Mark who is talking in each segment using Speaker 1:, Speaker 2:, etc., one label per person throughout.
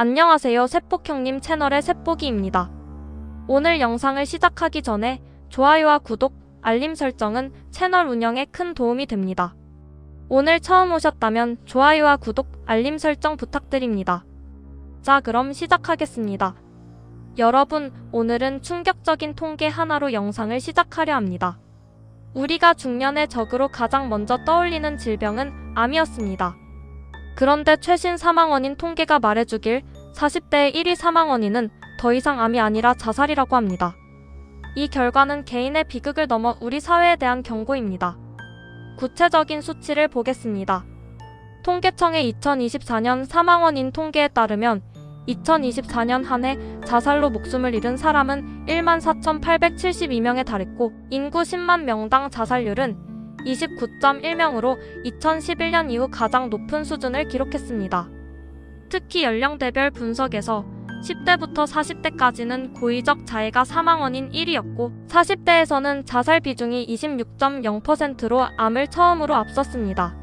Speaker 1: 안녕하세요 세폭형님 채널의 세폭이입니다. 오늘 영상을 시작하기 전에 좋아요와 구독, 알림 설정은 채널 운영에 큰 도움이 됩니다. 오늘 처음 오셨다면 좋아요와 구독, 알림 설정 부탁드립니다. 자 그럼 시작하겠습니다. 여러분 오늘은 충격적인 통계 하나로 영상을 시작하려 합니다. 우리가 중년의 적으로 가장 먼저 떠올리는 질병은 암이었습니다. 그런데 최신 사망 원인 통계가 말해주길 40대의 1위 사망 원인은 더 이상 암이 아니라 자살이라고 합니다. 이 결과는 개인의 비극을 넘어 우리 사회에 대한 경고입니다. 구체적인 수치를 보겠습니다. 통계청의 2024년 사망 원인 통계에 따르면 2024년 한 해 자살로 목숨을 잃은 사람은 1만 4,872명에 달했고 인구 10만 명당 자살률은 29.1명으로 2011년 이후 가장 높은 수준을 기록했습니다. 특히 연령대별 분석에서 10대부터 40대까지는 고의적 자해가 사망 원인 1위였고 40대에서는 자살 비중이 26.0%로 암을 처음으로 앞섰습니다.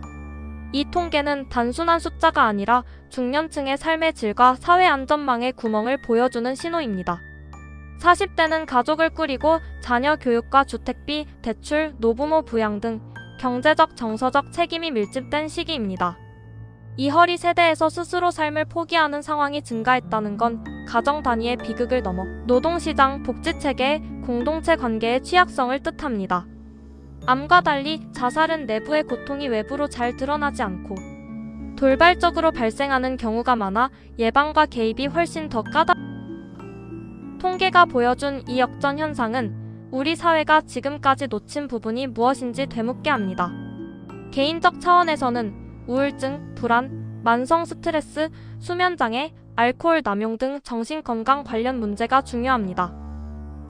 Speaker 1: 이 통계는 단순한 숫자가 아니라 중년층의 삶의 질과 사회 안전망의 구멍을 보여주는 신호입니다. 40대는 가족을 꾸리고 자녀 교육과 주택비, 대출, 노부모 부양 등 경제적, 정서적 책임이 밀집된 시기입니다. 이 허리 세대에서 스스로 삶을 포기하는 상황이 증가했다는 건 가정 단위의 비극을 넘어 노동시장, 복지체계, 공동체 관계의 취약성을 뜻합니다. 암과 달리 자살은 내부의 고통이 외부로 잘 드러나지 않고 돌발적으로 발생하는 경우가 많아 예방과 개입이 훨씬 더 까다. 통계가 보여준 이 역전 현상은 우리 사회가 지금까지 놓친 부분이 무엇인지 되묻게 합니다. 개인적 차원에서는 우울증, 불안, 만성 스트레스, 수면 장애, 알코올 남용 등 정신 건강 관련 문제가 중요합니다.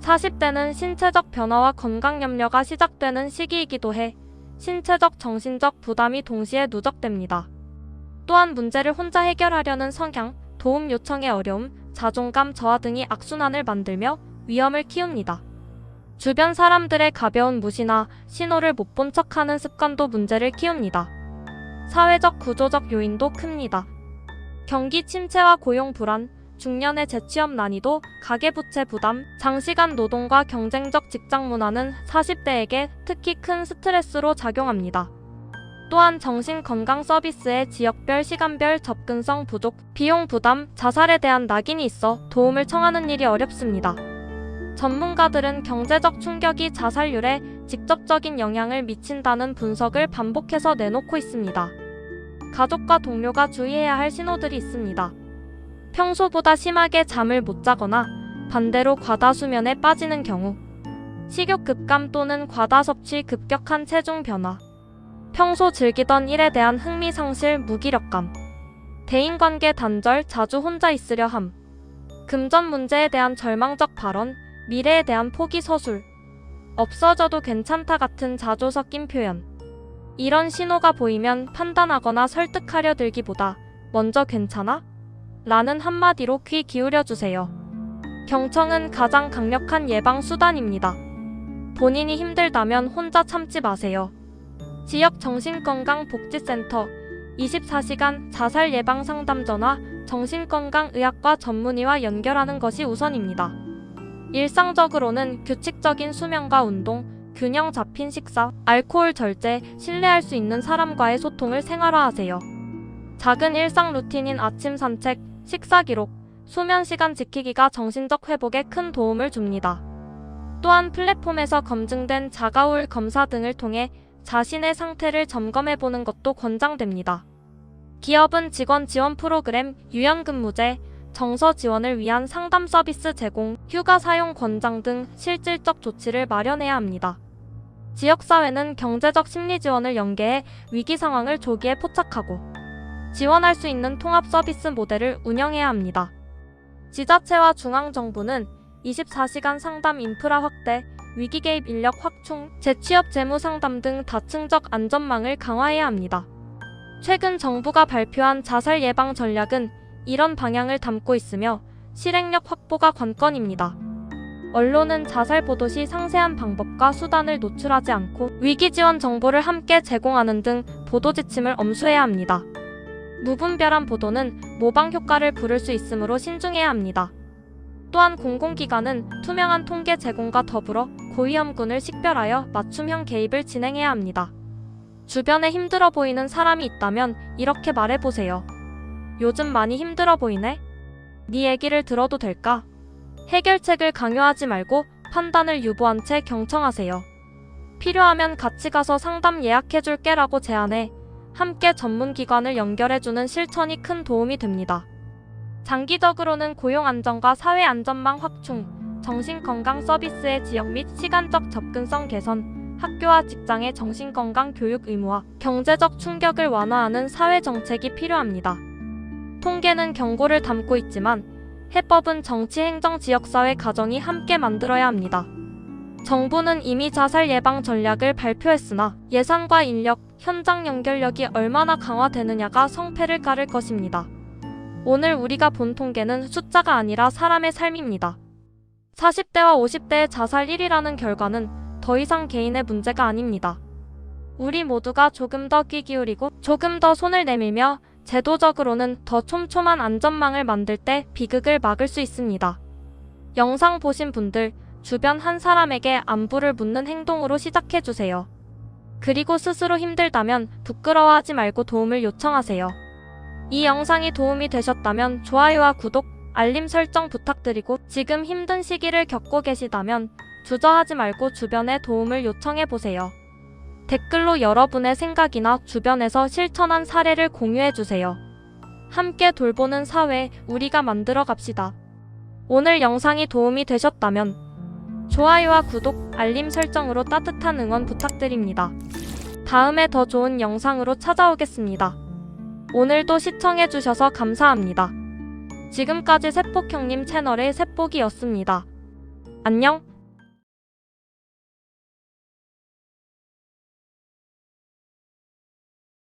Speaker 1: 40대는 신체적 변화와 건강 염려가 시작되는 시기이기도 해 신체적, 정신적 부담이 동시에 누적됩니다. 또한 문제를 혼자 해결하려는 성향, 도움 요청의 어려움, 자존감 저하 등이 악순환을 만들며 위험을 키웁니다. 주변 사람들의 가벼운 무시나 신호를 못 본 척하는 습관도 문제를 키웁니다. 사회적 구조적 요인도 큽니다. 경기 침체와 고용 불안, 중년의 재취업 난이도, 가계부채 부담, 장시간 노동과 경쟁적 직장 문화는 40대에게 특히 큰 스트레스로 작용합니다. 또한 정신건강 서비스의 지역별 시간별 접근성 부족, 비용 부담, 자살에 대한 낙인이 있어 도움을 청하는 일이 어렵습니다. 전문가들은 경제적 충격이 자살률에 직접적인 영향을 미친다는 분석을 반복해서 내놓고 있습니다. 가족과 동료가 주의해야 할 신호들이 있습니다. 평소보다 심하게 잠을 못 자거나 반대로 과다 수면에 빠지는 경우, 식욕 급감 또는 과다 섭취 급격한 체중 변화, 평소 즐기던 일에 대한 흥미 상실 무기력감, 대인관계 단절 자주 혼자 있으려 함, 금전 문제에 대한 절망적 발언, 미래에 대한 포기 서술, 없어져도 괜찮다 같은 자조 섞인 표현. 이런 신호가 보이면 판단하거나 설득하려 들기보다 먼저 괜찮아? 라는 한마디로 귀 기울여 주세요. 경청은 가장 강력한 예방 수단입니다. 본인이 힘들다면 혼자 참지 마세요. 지역 정신건강복지센터 24시간 자살 예방 상담 전화 정신건강의학과 전문의와 연결하는 것이 우선입니다. 일상적으로는 규칙적인 수면과 운동, 균형 잡힌 식사, 알코올 절제, 신뢰할 수 있는 사람과의 소통을 생활화하세요. 작은 일상 루틴인 아침 산책, 식사 기록, 수면 시간 지키기가 정신적 회복에 큰 도움을 줍니다. 또한 플랫폼에서 검증된 자가우울 검사 등을 통해 자신의 상태를 점검해 보는 것도 권장됩니다. 기업은 직원 지원 프로그램, 유연근무제, 정서 지원을 위한 상담 서비스 제공, 휴가 사용 권장 등 실질적 조치를 마련해야 합니다. 지역사회는 경제적 심리 지원을 연계해 위기 상황을 조기에 포착하고 지원할 수 있는 통합 서비스 모델을 운영해야 합니다. 지자체와 중앙정부는 24시간 상담 인프라 확대, 위기 개입 인력 확충, 재취업 재무 상담 등 다층적 안전망을 강화해야 합니다. 최근 정부가 발표한 자살 예방 전략은 이런 방향을 담고 있으며 실행력 확보가 관건입니다. 언론은 자살 보도 시 상세한 방법과 수단을 노출하지 않고 위기 지원 정보를 함께 제공하는 등 보도 지침을 엄수해야 합니다. 무분별한 보도는 모방 효과를 부를 수 있으므로 신중해야 합니다. 또한 공공기관은 투명한 통계 제공과 더불어 고위험군을 식별하여 맞춤형 개입을 진행해야 합니다. 주변에 힘들어 보이는 사람이 있다면 이렇게 말해보세요. 요즘 많이 힘들어 보이네? 네 얘기를 들어도 될까? 해결책을 강요하지 말고 판단을 유보한 채 경청하세요. 필요하면 같이 가서 상담 예약해줄게 라고 제안해 함께 전문기관을 연결해주는 실천이 큰 도움이 됩니다. 장기적으로는 고용 안정과 사회 안전망 확충, 정신건강 서비스의 지역 및 시간적 접근성 개선, 학교와 직장의 정신건강 교육 의무화, 경제적 충격을 완화하는 사회 정책이 필요합니다. 통계는 경고를 담고 있지만 해법은 정치, 행정, 지역사회, 가정이 함께 만들어야 합니다. 정부는 이미 자살 예방 전략을 발표했으나 예산과 인력, 현장 연결력이 얼마나 강화되느냐가 성패를 가를 것입니다. 오늘 우리가 본 통계는 숫자가 아니라 사람의 삶입니다. 40대와 50대의 자살 1위라는 결과는 더 이상 개인의 문제가 아닙니다. 우리 모두가 조금 더 귀 기울이고 조금 더 손을 내밀며 제도적으로는 더 촘촘한 안전망을 만들 때 비극을 막을 수 있습니다. 영상 보신 분들, 주변 한 사람에게 안부를 묻는 행동으로 시작해주세요. 그리고 스스로 힘들다면 부끄러워하지 말고 도움을 요청하세요. 이 영상이 도움이 되셨다면 좋아요와 구독, 알림 설정 부탁드리고 지금 힘든 시기를 겪고 계시다면 주저하지 말고 주변에 도움을 요청해보세요. 댓글로 여러분의 생각이나 주변에서 실천한 사례를 공유해주세요. 함께 돌보는 사회, 우리가 만들어 갑시다. 오늘 영상이 도움이 되셨다면 좋아요와 구독, 알림 설정으로 따뜻한 응원 부탁드립니다. 다음에 더 좋은 영상으로 찾아오겠습니다. 오늘도 시청해주셔서 감사합니다. 지금까지 세폭형님 채널의 세폭이었습니다. 안녕!